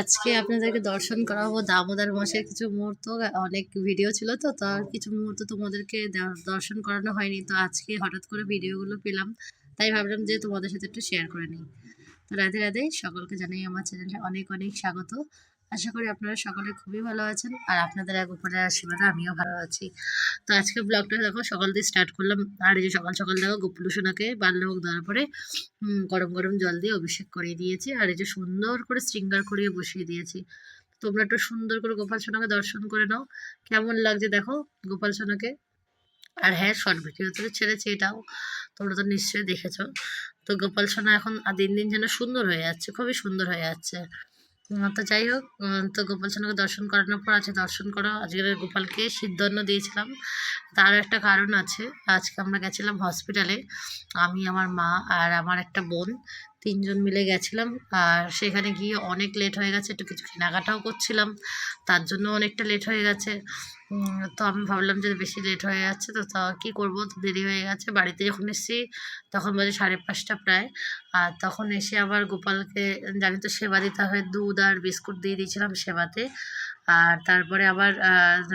আজকে আপনাদেরকে দর্শন করাবো দামোদর মাসের কিছু মুহূর্ত, অনেক ভিডিও ছিল তো তার কিছু মুহূর্ত তোমাদেরকে দর্শন করানো হয়নি। তো আজকে হঠাৎ করে ভিডিওগুলো পেলাম, তাই ভাবলাম যে তোমাদের সাথে একটু শেয়ার করে নিই। তো রাধে রাধে, সকলকে জানাই আমার চ্যানেলে অনেক অনেক স্বাগত। আশা করি আপনারা সকলে খুবই ভালো আছেন আর আপনাদের এক উপরে আশীর্বাদে আমিও ভালো আছি। তো আজকে ব্লগটা দেখো, সকাল দিয়ে স্টার্ট করলাম। আর এই যে সকাল সকাল দেখো, গোপুলু সোনাকে বাল্যভোগ দেওয়ার পরে গরম গরম জল দিয়ে অভিষেক করিয়ে দিয়েছি। আর এই যে সুন্দর করে শৃঙ্গার করিয়ে বসিয়ে দিয়েছি। তোমরা একটু সুন্দর করে গোপাল সোনাকে দর্শন করে নাও। কেমন লাগছে দেখো গোপাল সোনাকে? আর হ্যাঁ শর্ট ভিডিওতে ছেড়েছি এটাও। তোমরা তো নিশ্চয়ই দেখেছ। তো গোপাল সোনা এখন দিন দিন যেন সুন্দর হয়ে যাচ্ছে, খুবই সুন্দর হয়ে যাচ্ছে। তো যাই হোক তো গোপাল সোনাকে দর্শন করানোর পর আছে দর্শন করা, আজকের গোপালকে সিদ্ধান্ন দিয়েছিলাম। তার একটা কারণ আছে, আজকে আমরা গেছিলাম হসপিটালে আমি, আমার মা আর আমার একটা বোন। তিনজন মিলে গেছিলাম। আর সেখানে গিয়ে অনেক লেট হয়ে গেছে, একটু কিছু কেনাকাটাও করছিলাম। তার জন্য অনেকটা লেট হয়ে গেছে। তো আমি ভাবলাম যে বেশি লেট হয়ে যাচ্ছে, তো তা কী করব? তো দেরি হয়ে গেছে। বাড়িতে যখন এসেছি, তখন বাজে সাড়ে পাঁচটা প্রায়। আর তখন এসে আবার গোপালকে জানি তো সেবা দিতে হয় দুধ আর বিস্কুট দিয়ে দিয়েছিলাম সেবাতে। আর তারপরে আবার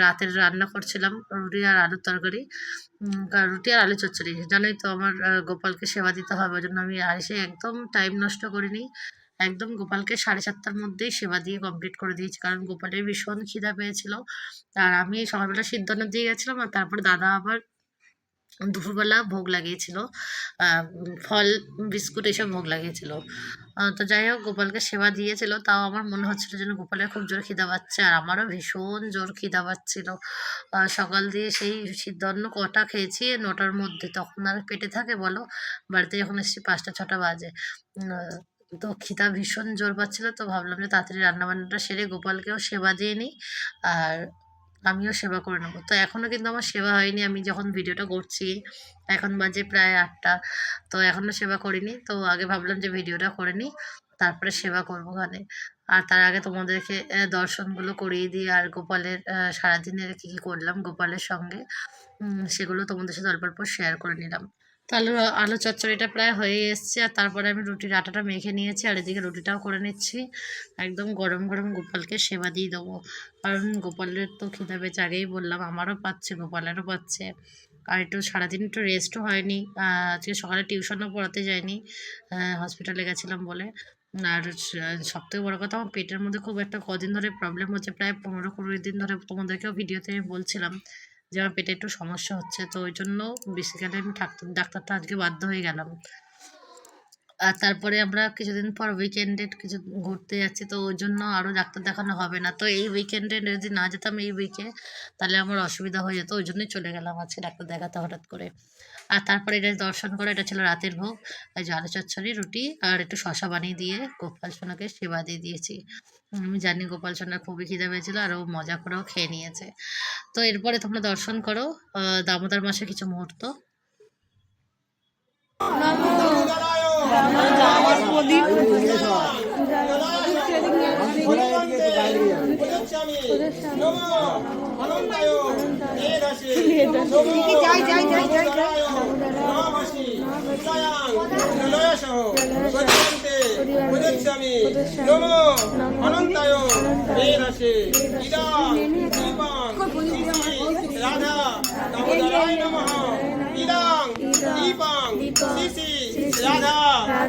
রাতের রান্না করছিলাম, রুটি আর আলুর তরকারি। রুটি আর আলু চচ্চড়ি, জানোই তো আমার গোপালকে সেবা দিতে হবে ওই জন্য আমি আর এসে একদম টাইম নষ্ট করিনি। একদম গোপালকে সাড়ে সাতটার মধ্যেই সেবা দিয়ে কমপ্লিট করে দিয়েছি, কারণ গোপালের ভীষণ খিদা পেয়েছিল। আর আমি সকালবেলা সিদ্ধান্ত দিয়ে গেছিলাম, আর তারপরে দাদা আবার দুপুরবেলা ভোগ লাগিয়েছিল ফল, বিস্কুট এসব ভোগ লাগিয়েছিল। তো যাই হোক, গোপালকে সেবা দিয়েছিল, তাও আমার মনে হচ্ছিল যেন গোপালের খুব জোর খিদা পাচ্ছে, আর আমারও ভীষণ জোর খিদা পাচ্ছিল। সকাল দিয়ে সেই সিদ্ধান্ন কটা খেয়েছি, নটার মধ্যে, তখন আর পেটে থাকে বলো? বাড়িতে যখন এসেছি পাঁচটা, ছটা বাজে। তো খিদা ভীষণ জোর পাচ্ছিল, তো ভাবলাম যে তাড়াতাড়ি রান্নাবান্নাটা সেরে গোপালকেও সেবা দিয়ে নিই, আর আমিও সেবা করে নেব। তো এখনও কিন্তু আমার সেবা হয়নি, আমি যখন ভিডিওটা করছি, এখন বাজে প্রায় আটটা, তো এখনও সেবা করিনি, তো আগে ভাবলাম যে ভিডিওটা করে নিই, তারপরে সেবা করব ওখানে। আর তার আগে তোমাদেরকে দর্শনগুলো করিয়ে দিই, আর গোপালের সারাদিনের কী কী করলাম গোপালের সঙ্গে সেগুলো তোমাদের সাথে অল্প অল্প শেয়ার করে নিলাম। তো আলু চচ্চড়িটা প্রায় হয়ে এসছে, আর তারপরে আমি রুটির আটাটা মেখে নিয়েছি, আর এদিকে রুটিটাও করে নিচ্ছি। একদম গরম গরম গোপালকে সেবা দিয়ে দেবো। কারণ গোপালের তো খিদা পেয়েছে, আগেই বললাম, আমারও পাচ্ছে, গোপালেরও পাচ্ছে। আর একটু সারাদিন একটু রেস্টও হয়নি আজকে সকালে টিউশনও পড়াতে যাইনি হসপিটালে গেছিলাম বলে। আর সব থেকে বড়ো কথা, আমার পেটের মধ্যে খুব একটা কদিন ধরে প্রবলেম হচ্ছে, প্রায় পনেরো কুড়ি দিন ধরে তোমাদেরকেও ভিডিওতে আমি বলছিলাম। যে আমার পেটে একটু সমস্যা হচ্ছে, তো ওই জন্য বেসিক্যালি আমি ডাক্তার ডাক্তারটা আজকে বাধ্য হয়ে গেলাম। আর তারপরে আমরা কিছুদিন পর উইকেন্ডে কিছু ঘুরতে যাচ্ছি, তো ওই জন্য আরও ডাক্তার দেখানো হবে না। তো এই উইকেন্ডে যদি না যেতাম এই উইকে তাহলে আমার অসুবিধা হয়ে যেত, ওই জন্যই চলে গেলাম আজকে ডাক্তার দেখাতে হঠাৎ করে। আর তারপরে এটা দর্শন করে, এটা ছিল রাতের ভোগ, এই আলু চচ্চড়ি, রুটি আর একটু শশা বানিয়ে দিয়ে গোপাল সোনাকে সেবা দিয়ে দিয়েছি। আমি জানি গোপাল সোনার খুবই খিদে পেয়েছিল আর ও মজা করেও খেয়ে নিয়েছে। তো এরপরে তোমরা দর্শন করো দামোদর মাসের কিছু মুহূর্ত। যাই যাই যাই যাই যাই অনন্তায় বেরাসে ইদাং নমঃ ইদাং দীপাং শ্রী রাধা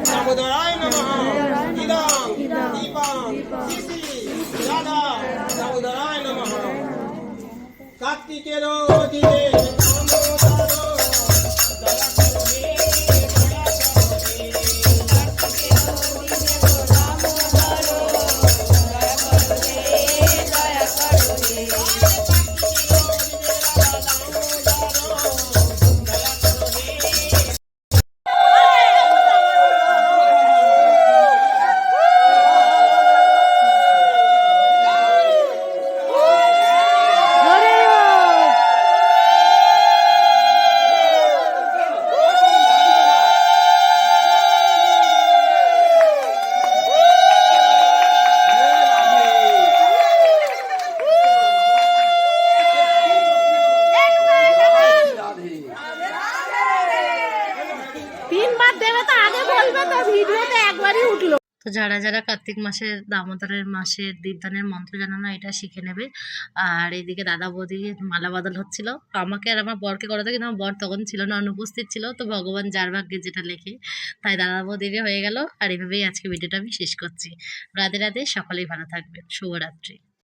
দামোদরায় নমঃ। ইদাং দীপাং শ্রী রাধা দামোদরায় নমঃ। কার্তিকের দিনে যারা যারা কার্তিক মাসের, দামোদরের মাসের দীপদানের মন্ত্র জানানো এটা শিখে নেবে। আর এদিকে দাদা বৌদি মালা বদল হচ্ছিল। আমাকে আর আমার বরকে করাতে, কিন্তু আমার বর তখন ছিল না, অনুপস্থিত ছিল। তো ভগবান যার ভাগ্যে যেটা লেখে, তাই দাদা বৌদিকে হয়ে গেল। আর এভাবেই আজকে ভিডিওটা আমি শেষ করছি। রাধে রাধে, সকলেই ভালো থাকবেন। শুভরাত্রি।